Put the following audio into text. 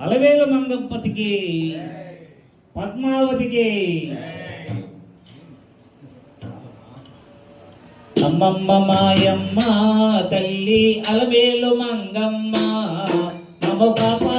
అలవేల మంగంపతికి పద్మావతికి. అమ్మమ్మ మాయమ్మ తల్లి అలవేలు మంగమ్మ నవ పాప